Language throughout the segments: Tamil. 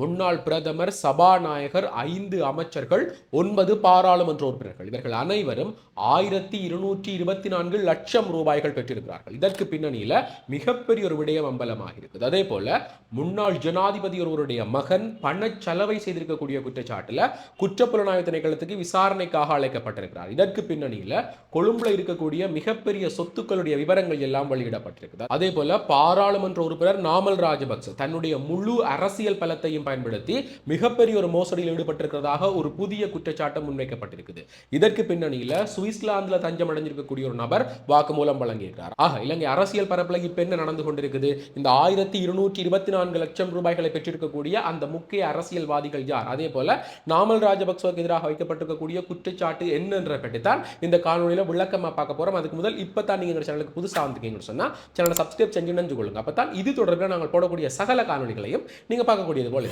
முன்னாள் பிரதமர் சபாநாயகர் ஐந்து அமைச்சர்கள் ஒன்பது பாராளுமன்ற உறுப்பினர்கள். இவர்கள் அனைவரும் ஆயிரத்தி இருநூற்றி இருபத்தி நான்கு லட்சம் ரூபாய்கள் பெற்றிருக்கிறார்கள். இதற்கு பின்னணியில மிகப்பெரிய ஒரு விடயம் அம்பலமாக இருக்குது. அதே போல முன்னாள் ஜனாதிபதி ஒருவருடைய மகன் பணச் செலவை செய்திருக்கக்கூடிய குற்றச்சாட்டுல குற்றப்புலனாய்வு திணைக்களத்துக்கு விசாரணைக்காக அழைக்கப்பட்டிருக்கிறார். இதற்கு பின்னணியில கொழும்புல இருக்கக்கூடிய மிகப்பெரிய சொத்துக்களுடைய விவரங்கள் எல்லாம் வெளியிடப்பட்டிருக்கிறது அதே போல பாராளுமன்ற உறுப்பினர் நாமல் ராஜபக்ச தன்னுடைய முழு அரசியல் பலத்தையும் பயன்படுத்தி மிகப்பெரிய ஒரு மோசடியில் ஈடுபட்டிருக்கிறதாக ஒரு புதிய குற்றச்சாட்டு முன்வைக்கப்பட்டிருக்குது. இதற்கு பின்னணியில் சுவிட்சர்லாந்துல தஞ்சம் அடைஞ்சிருக்கக்கூடிய ஒரு நபர் வாக்குமூலம் வழங்கியிருக்கிறார். ஆக இலங்கை அரசியல் பரப்பில் இப்ப என்ன நடந்து கொண்டிருக்குது. இந்த ஆயிரத்தி இருநூற்றி இருபத்தி நான்கு லட்சம் ரூபாய்களை பெற்றிருக்கக்கூடிய அந்த முக்கிய அரசியல்வாதிகள் யார்? அதே போல நாமல் ராஜபக்சவுக்கு எதிராக வைக்கப்பட்டிருக்கக்கூடிய குற்றச்சாட்டு என்னன்ற பற்றித்தான் இந்த காணொலியில் விளக்கமாக பார்க்க போறோம். அதுக்கு முதல் இப்பதான் நீங்க எங்க சேனலுக்கு புதுசாக வந்திருக்கீங்கன்னு சொன்னா சேனலை சப்ஸ்கிரைப் செஞ்சு நினைஞ்சு கொள்ளுங்க அப்பதான் இது தொடர்பில் நாங்கள் போடக்கூடிய சகல காணொலிகளையும் நீங்க பார்க்கக்கூடியது போல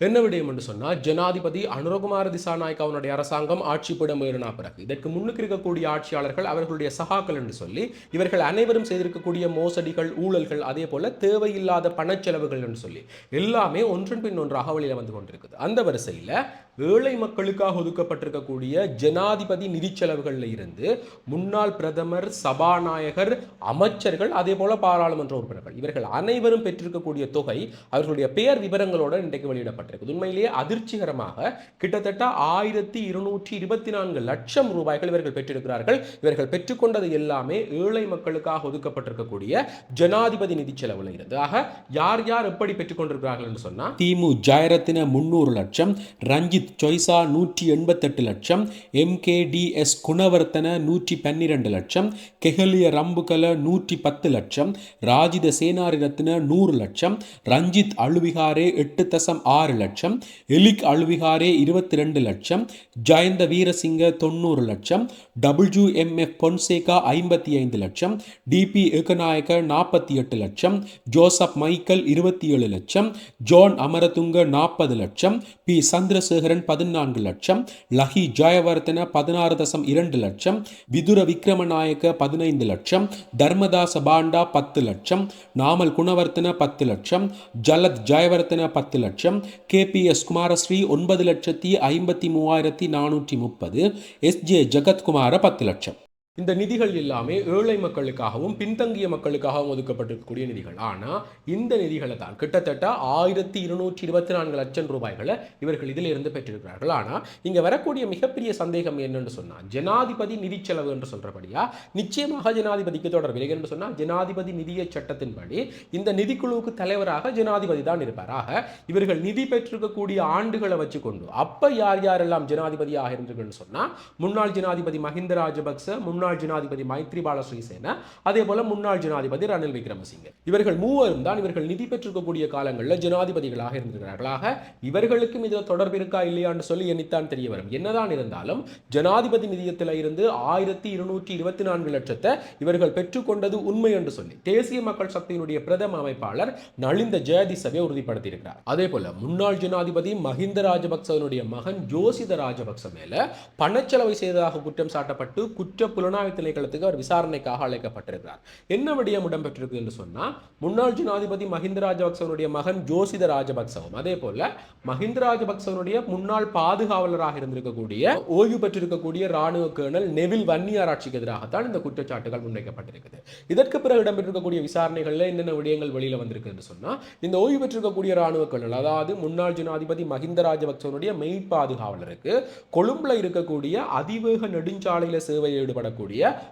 என்ன விடயம் என்று சொன்னால் ஜனாதிபதி அனுரகுமார திசாநாயக்காவுடைய அரசாங்கம் ஆட்சி ஏறினா பிறகு இதற்கு முன்னுக்கு இருக்கக்கூடிய ஆட்சியாளர்கள் அவர்களுடைய சகாக்கள் என்று சொல்லி இவர்கள் அனைவரும் செய்திருக்கக்கூடிய மோசடிகள் ஊழல்கள் அதே போல தேவையில்லாத பணச்செலவுகள் என்று சொல்லி எல்லாமே ஒன்றன் பின் ஒன்றாக வெளியில் வந்து கொண்டிருக்குது. அந்த வரிசையில் ஏழை மக்களுக்காக ஒதுக்கப்பட்டிருக்கக்கூடிய ஜனாதிபதி நிதி செலவுகளில் இருந்து முன்னாள் பிரதமர் சபாநாயகர் அமைச்சர்கள் அதே போல பாராளுமன்ற உறுப்பினர்கள் இவர்கள் அனைவரும் பெற்றிருக்கக்கூடிய தொகை அவர்களுடைய பெயர் விவரங்களோட இன்றைக்கு வெளியிடப்பட்டிருக்கு உண்மையிலேயே அதிர்ச்சிகரமாக கிட்டத்தட்ட ஆயிரத்தி இருநூற்றி இருபத்தி நான்கு லட்சம் ரூபாய்கள் இவர்கள் பெற்றிருக்கிறார்கள். இவர்கள் பெற்றுக்கொண்டது எல்லாமே ஏழை மக்களுக்காக ஒதுக்கப்பட்டிருக்கக்கூடிய ஜனாதிபதி நிதி செலவுல இருந்து. ஆக யார் யார் எப்படி பெற்றுக்கொண்டிருக்கிறார்கள் என்று சொன்னா திமு ஜாயரத்தின முன்னூறு லட்சம் ரஞ்சித் சொய்சா நூற்றி எண்பத்தெட்டு லட்சம் M K D S Gunawardena நூற்றி பன்னிரண்டு லட்சம் கெஹலிய ரம்புகல நூற்றி பத்து லட்சம் ராஜித சேனாரி ரத்ன நூறு லட்சம் ரஞ்சித் அழுவிகாரே எட்டு தசம் ஆறு லட்சம் எலிக் அழுவிகாரே இருபத்தி ரெண்டு லட்சம் ஜயந்த வீரசிங்க தொண்ணூறு லட்சம் டபிள்யூ எம் எஃப் பொன்சேகா ஐம்பத்தி ஐந்து லட்சம் டிபி ஏகநாயக்க நாற்பத்தி எட்டு லட்சம் ஜோசப் மைக்கேல் இருபத்தி ஏழு லட்சம் ஜான் அமரதுங்க நாற்பது லட்சம் பி சந்திரசேகரன் பதினான்கு லட்சம் லஹி ஜயவர்தன பதினாறு தசம் இரண்டு லட்சம் விதுர விக்ரமநாயக்க பதினைந்து லட்சம் தர்மதாச பாண்டா பத்து லட்சம் நாமல் குணவர்த்தன பத்து லட்சம் ஜலத் ஜயவர்தன பத்து லட்சம் கே பி எஸ் குமாரஸ்ரீ ஒன்பது லட்சத்தி ஐம்பத்தி மூவாயிரத்தி நானூற்றி முப்பது எஸ் ஜே ஜெகத்குமார பத்து லட்சம். இந்த நிதிகள் எல்லாமே ஏழை மக்களுக்காகவும் பின்தங்கிய மக்களுக்காகவும் ஒதுக்கப்பட்டிருக்கக்கூடிய நிதிகள். ஆனால் இந்த நிதிகளை தான் கிட்டத்தட்ட ஆயிரத்தி இருநூற்றி இருபத்தி நான்கு லட்சம் ரூபாய்களை இவர்கள் இதில் இருந்து பெற்றிருக்கிறார்கள். ஆனால் இங்கே வரக்கூடிய மிகப்பெரிய சந்தேகம் என்னன்னு சொன்னால் ஜனாதிபதி நிதி செலவு என்று சொல்றபடியா நிச்சயமாக ஜனாதிபதிக்கு தொடர்பில்லை என்று சொன்னால் ஜனாதிபதி நிதிய சட்டத்தின்படி இந்த நிதிக்குழுவுக்கு தலைவராக ஜனாதிபதி தான் இருப்பார். ஆக இவர்கள் நிதி பெற்றிருக்கக்கூடிய ஆண்டுகளை வச்சுக்கொண்டு அப்ப யார் யாரெல்லாம் ஜனாதிபதியாக இருந்திருக்குன்னு சொன்னா முன்னாள் ஜனாதிபதி மஹிந்த ராஜபக்ச முன்னாள் முன்னாள் ஜனாதிபதி மைத்ரிபால ஸ்ரீசேன அதே போல முன்னாள் ஜனாதிபதி ரணில் விக்ரமசிங்க. இவர்கள் மூவரும் தான் இவர்கள் நிதி பெற்றிருக்கக்கூடிய காலங்களில் ஜனாதிபதிகளாக இருந்திருக்கிறார்களாக. இவர்களுக்கும் இதில் தொடர்பு இருக்கா இல்லையான்னு சொல்லி எண்ணித்தான் தெரிய வரும். என்னதான் இருந்தாலும் ஜனாதிபதி நிதியத்தில் இருந்து ஆயிரத்தி இருநூற்றி இருபத்தி நான்கு லட்சத்தை இவர்கள் பெற்றுக்கொண்டது உண்மை என்று சொல்லி தேசிய மக்கள் சக்தியினுடைய பிரதம அமைப்பாளர் நலிந்த ஜெயதிசவே உறுதிப்படுத்தியிருக்கிறார். அதே போல முன்னாள் ஜனாதிபதி மஹிந்த ராஜபக்சவனுடைய மகன் ஜோசித ராஜபக்ச மேல பணச்செலவை செய்ததாக குற்றம் சாட்டப்பட்டு குற்ற புலனா புலனாய்வு திணைக்களத்துக்கு அவர் விசாரணைக்காக அழைக்கப்பட்டிருக்கிறார். என்ன விடயம் இடம்பெற்றிருக்கு என்று சொன்னா முன்னாள் ஜனாதிபதி மஹிந்த ராஜபக்சவனுடைய மகன் ஜோசித ராஜபக்சவும். அதே போல மஹிந்த ராஜபக்சவனுடைய முன்னாள் பாதுகாவலராக இருந்திருக்கக்கூடிய ஓய்வு பெற்றிருக்கக்கூடிய ராணுவ கேர்னல் நெவில் வன்னியாராட்சிக்கு எதிராகத்தான் இந்த குற்றச்சாட்டுகள் முன்வைக்கப்பட்டிருக்குது. இதற்கு பிறகு இடம்பெற்றிருக்கக்கூடிய விசாரணைகளில் என்னென்ன விடயங்கள் வெளியில வந்திருக்கு என்று சொன்னா இந்த ஓய்வு பெற்றிருக்கக்கூடிய ராணுவ கேர்னல் அதாவது முன்னாள் ஜனாதிபதி மஹிந்த ராஜபக்சவனுடைய மெய் பாதுகாவலருக்கு கொழும்புல இருக்கக்கூடிய அதிவேக நெடுஞ்சாலையில் சேவை ஈடுபடக்கூடிய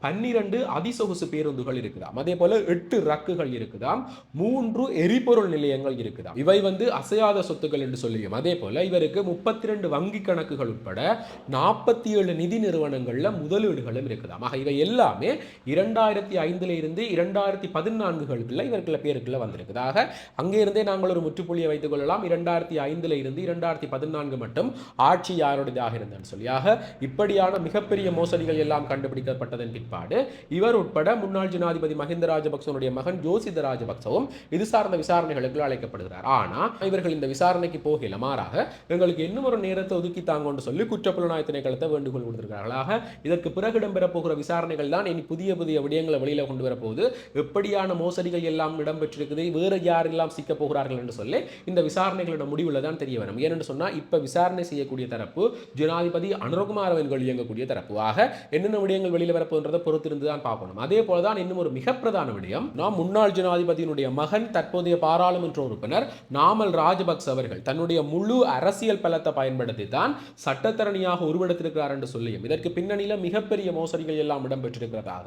பன்னிரண்டு அதிசொகுசு பேருந்துகள் இருக்குதாம். அதே போல எட்டு ரக்குகள் இருக்குதாம். மூன்று எரிபொருள் நிலையங்கள் இருக்குதாம். இவை வந்து அசையாத சொத்துக்கள் என்று சொல்லியும். அதே போல இவருக்கு முப்பத்தி ரெண்டு வங்கி கணக்குகள் உட்பட நாற்பத்தி ஏழு நிதி நிறுவனங்கள்ல முதலீடுகளும் இருக்குதாம். ஆக இவை எல்லாமே இரண்டாயிரத்தி ஐந்துல இருந்து இரண்டாயிரத்தி பதினான்குகளுக்குள்ள இவர்கள பேருக்குள்ள வந்திருக்குதாக அங்கிருந்தே நாங்கள் ஒரு முற்றுப்புள்ளியை வைத்துக் கொள்ளலாம். இரண்டாயிரத்தி ஐந்துல இருந்து இரண்டாயிரத்தி பதினான்கு மட்டும் ஆட்சி யாருடையதாக இருந்தேன்னு சொல்லியாக இப்படியான மிகப்பெரிய மோசடிகள் எல்லாம் கண்டுபிடிக்க வெளியிடப்பட்டதன் பிற்பாடு இவர் உட்பட முன்னாள் ஜனாதிபதி மஹிந்த ராஜபக்சனுடைய மகன் ஜோசித ராஜபக்சவும் இது சார்ந்த விசாரணைகளுக்கு அழைக்கப்படுகிறார். ஆனால் இவர்கள் இந்த விசாரணைக்கு போகல மாறாக எங்களுக்கு இன்னும் ஒரு நேரத்தை ஒதுக்கி தாங்கன்னு சொல்லி குற்றப்புலனாய் திணைக்களத்தை வேண்டுகோள் கொடுத்திருக்கிறார்கள் இதற்கு பிறகு இடம்பெறப்போகிற விசாரணைகள் தான் இனி புதிய புதிய விடயங்களை வெளியில் கொண்டு வரப்போகுது. எப்படியான மோசடிகள் எல்லாம் இடம்பெற்றிருக்குது வேறு யாரெல்லாம் சிக்கப் போகிறார்கள் என்று சொல்லி இந்த விசாரணைகளோட முடிவில் தான் தெரிய வரும். ஏனென்று சொன்னால் இப்போ விசாரணை செய்யக்கூடிய தரப்பு ஜனாதிபதி அனுரகுமார் அவர்கள் இயங்கக்கூடிய தரப்பு. ஆக என்னென்ன விடயங்கள் வெளியில் வரப்போன்றதை பொறுத்திருந்து தான் பார்க்கணும். அதே போல தான் இன்னும் ஒரு மிக பிரதான விடயம். நாம் முன்னாள் ஜனாதிபதியினுடைய மகன் தற்போதைய பாராளுமன்ற உறுப்பினர் நாமல் ராஜபக்ச அவர்கள் தன்னுடைய முழு அரசியல் பலத்தை பயன்படுத்தி தான் சட்டத்தரணியாக உருவெடுத்திருக்கிறார் என்று சொல்லியும் இதற்கு பின்னணியில் மிகப்பெரிய மோசடிகள் எல்லாம் இடம்பெற்றிருக்கிறதாக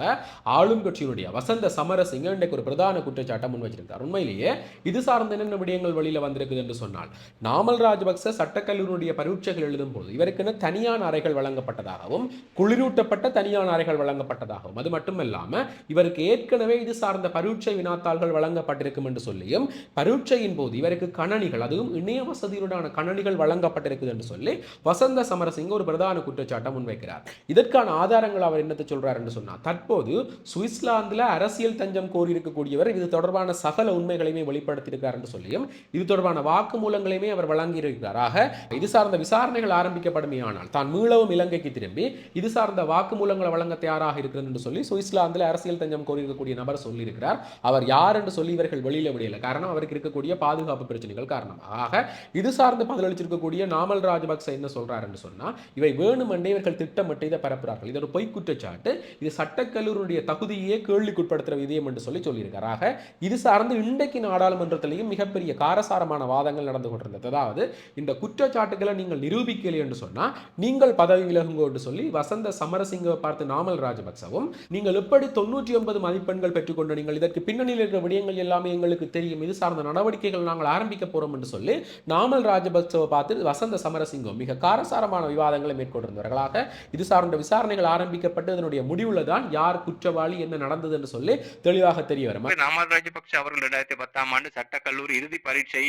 ஆளும் கட்சியினுடைய வசந்த சமரசிங்க இன்றைக்கு ஒரு பிரதான குற்றச்சாட்டை முன் வச்சிருக்கார் உண்மையிலேயே இது சார்ந்த என்னென்ன விடயங்கள் வெளியில் வந்திருக்குது என்று சொன்னால் நாமல் ராஜபக்ச சட்டக்கல்லூரியுடைய பரீட்சைகள் எழுதும் போது இவருக்குன்னு தனியான அறைகள் வழங்கப்பட்டதாகவும் குளிரூட்டப்பட்ட தனியான அறைகள் வினாத்தாள்கள் வழங்கப்பட்டதாகவும். அது மட்டுமல்லாமல் இவருக்கு ஏற்கனவே இது சார்ந்த பரீட்சை வினாத்தாள்கள் வழங்கப்பட்டிருக்கும் என்று சொல்லியும் பரீட்சையின் போது இவருக்கு கணனிகள் அதுவும் இணைய வசதியுடனான கணனிகள் வழங்கப்பட்டிருக்குது என்று சொல்லி வசந்த சமரசிங்க ஒரு பிரதான குற்றச்சாட்டை முன்வைக்கிறார். இதற்கான ஆதாரங்கள் அவர் என்னத்தை சொல்றார் என்று சொன்னார் தற்போது சுவிட்சர்லாந்தில் அரசியல் தஞ்சம் கோரியிருக்கக்கூடியவர் இது தொடர்பான சகல உண்மைகளையுமே வெளிப்படுத்தியிருக்கிறார் என்று சொல்லியும் இது தொடர்பான வாக்குமூலங்களையுமே அவர் வழங்கியிருக்கிறார். ஆக இது சார்ந்த விசாரணைகள் ஆரம்பிக்கப்படுமே ஆனால் தான் மீளவும் இலங்கைக்கு திரும்பி இது சார்ந்த வாக்குமூலங்களை வழங்க வழங்க தயாராக இருக்கிறது என்று சொல்லி சுவிட்சர்லாந்தில் அரசியல் தஞ்சம் கோரியிருக்கக்கூடிய நபர் சொல்லியிருக்கிறார். அவர் யார் என்று சொல்லி இவர்கள் வெளியில விடையில காரணம் அவருக்கு இருக்கக்கூடிய பாதுகாப்பு பிரச்சனைகள் காரணமாக இது சார்ந்து பதிலளிச்சிருக்கக்கூடிய நாமல் ராஜபக்ச என்ன சொல்றார் என்று சொன்னா இவை வேணுமென்றே இவர்கள் திட்டமிட்டு இதை பரப்புகிறார்கள் இது ஒரு பொய் குற்றச்சாட்டு இது சட்டக்கல்லூரியுடைய தகுதியே கேள்விக்குட்படுத்துற விதயம் என்று சொல்லி சொல்லியிருக்கார். ஆக இது சார்ந்து இன்றைக்கு நாடாளுமன்றத்திலேயும் மிகப்பெரிய காரசாரமான வாதங்கள் நடந்து கொண்டிருந்தது. அதாவது இந்த குற்றச்சாட்டுகளை நீங்கள் நிரூபிக்கலை என்று சொன்னா நீங்கள் பதவி விலகுங்க என்று சொல்லி வசந்த சமரசிங்கவை பார்த்து நாம் நாமல் ராஜபக்சவும் நீங்கள் எப்படி தொண்ணூற்றி ஒன்பது மதிப்பெண்கள் பெற்றுக்கொண்டு நீங்கள் இதற்கு பின்னணியில் இருக்கிற விடயங்கள் எல்லாமே எங்களுக்கு தெரியும் இது சார்ந்த நடவடிக்கைகள் நாங்கள் ஆரம்பிக்க போறோம் என்று சொல்லி நாமல் ராஜபக்சவை பார்த்து வசந்த சமரசிங்கம் மிக காரசாரமான விவாதங்களை மேற்கொண்டிருந்தவர்களாக இது சார்ந்த விசாரணைகள் ஆரம்பிக்கப்பட்டு அதனுடைய முடிவுல தான் யார் குற்றவாளி என்ன நடந்தது என்று சொல்லி தெளிவாக தெரிய வரும். நாமல் ராஜபக்சே அவர்கள் இரண்டாயிரத்தி பத்தாம் ஆண்டு சட்டக்கல்லூரி இறுதி பரீட்சை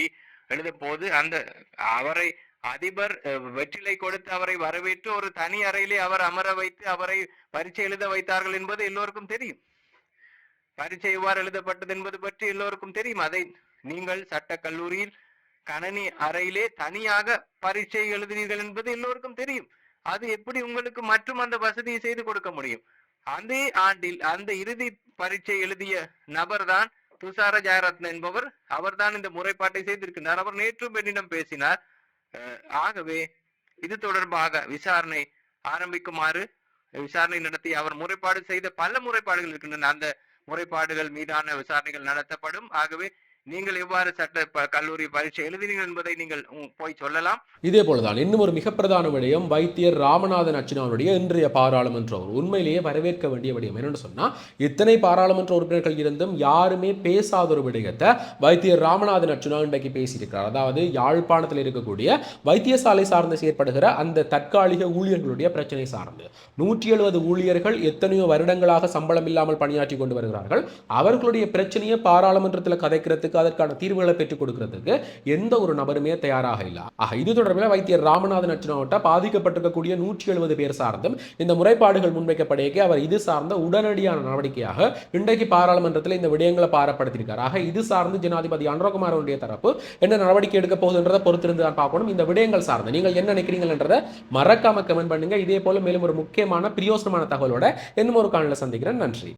எழுதும் போது அந்த அவரை அதிபர் வெற்றிலை கொடுத்து அவரை வரவேற்று ஒரு தனி அறையிலே அவர் அமர வைத்து அவரை பரீட்சை எழுத வைத்தார்கள் என்பது எல்லோருக்கும் தெரியும். பரீட்சை எவ்வாறு எழுதப்பட்டது என்பது பற்றி எல்லோருக்கும் தெரியும். அதை நீங்கள் சட்ட கல்லூரியில் கணனி அறையிலே தனியாக பரீட்சை எழுதினீர்கள் என்பது எல்லோருக்கும் தெரியும். அது எப்படி உங்களுக்கு மற்றும் அந்த வசதியை செய்து கொடுக்க முடியும்? அதே ஆண்டில் அந்த இறுதி பரீட்சை எழுதிய நபர்தான் துஷார ஜெயரத்ன என்பவர். அவர்தான் இந்த முறைப்பாட்டை செய்திருக்கிறார். அவர் நேற்றும் என்னிடம் பேசினார். ஆகவே இது தொடர்பாக விசாரணை ஆரம்பிக்குமாறு விசாரணை நடத்தி அவர் முறைப்பாடு செய்த பல முறைப்பாடுகள் இருக்கின்றன. அந்த முறைப்பாடுகள் மீதான விசாரணைகள் நடத்தப்படும். ஆகவே நீங்கள் எவ்வாறு சட்ட கல்லூரி பரீட்சை எழுதினீர்கள் என்பதை நீங்கள் போய் சொல்லலாம். இதே போலதான் இன்னும் ஒரு மிக பிரதான விடயம் வைத்தியர் ராமநாதன் அச்சினாவுடைய இன்றைய பாராளுமன்ற உண்மையிலேயே வரவேற்க வேண்டிய விடயம் என்னன்னு சொன்னா இத்தனை பாராளுமன்ற உறுப்பினர்கள் இருந்தும் யாருமே பேசாத ஒரு விடயத்தை வைத்தியர் ராமநாதன் அச்சுனா இன்றைக்கு பேசியிருக்கிறார். அதாவது யாழ்ப்பாணத்தில் இருக்கக்கூடிய வைத்தியசாலை சார்ந்து செயற்படுகிற அந்த தற்காலிக ஊழியர்களுடைய பிரச்சனை சார்ந்து. நூற்றி எழுபது ஊழியர்கள் எத்தனையோ வருடங்களாக சம்பளம் இல்லாமல் பணியாற்றி கொண்டு வருகிறார்கள். அவர்களுடைய பிரச்சனையை பாராளுமன்றத்தில் கதைக்கிறதுக்கு அதற்கான தீர்வுகளை பெற்றுக் கொடுக்கிறதுக்கு எந்த ஒரு நபருமே தயாராக இல்லை. ஆக இது தொடர்பில் வைத்தியர் ராமநாதன் அச்சுனாவட்ட பாதிக்கப்பட்டிருக்கக்கூடிய நூற்றி எழுபது பேர் சார்ந்தும் இந்த முறைப்பாடுகள் முன்வைக்கப்படையே அவர் இது சார்ந்த உடனடியான நடவடிக்கையாக இன்றைக்கு பாராளுமன்றத்தில் இந்த விடயங்களை பாரப்படுத்தியிருக்கார். ஆக இது சார்ந்து ஜனாதிபதி அனுரகுமாரனுடைய தரப்பு என்ன நடவடிக்கை எடுக்க போகுதுன்றதை பொறுத்திருந்து தான் பார்க்கணும். இந்த விடயங்கள் சார்ந்து நீங்கள் என்ன நினைக்கிறீங்கன்றதை மறக்காம கமெண்ட் பண்ணுங்க. இதே போல மேலும் ஒரு முக்கியமான பிரியோசனமான தகவலோட இன்னும் ஒரு காணொலியில் சந்திக்கிறேன். நன்றி.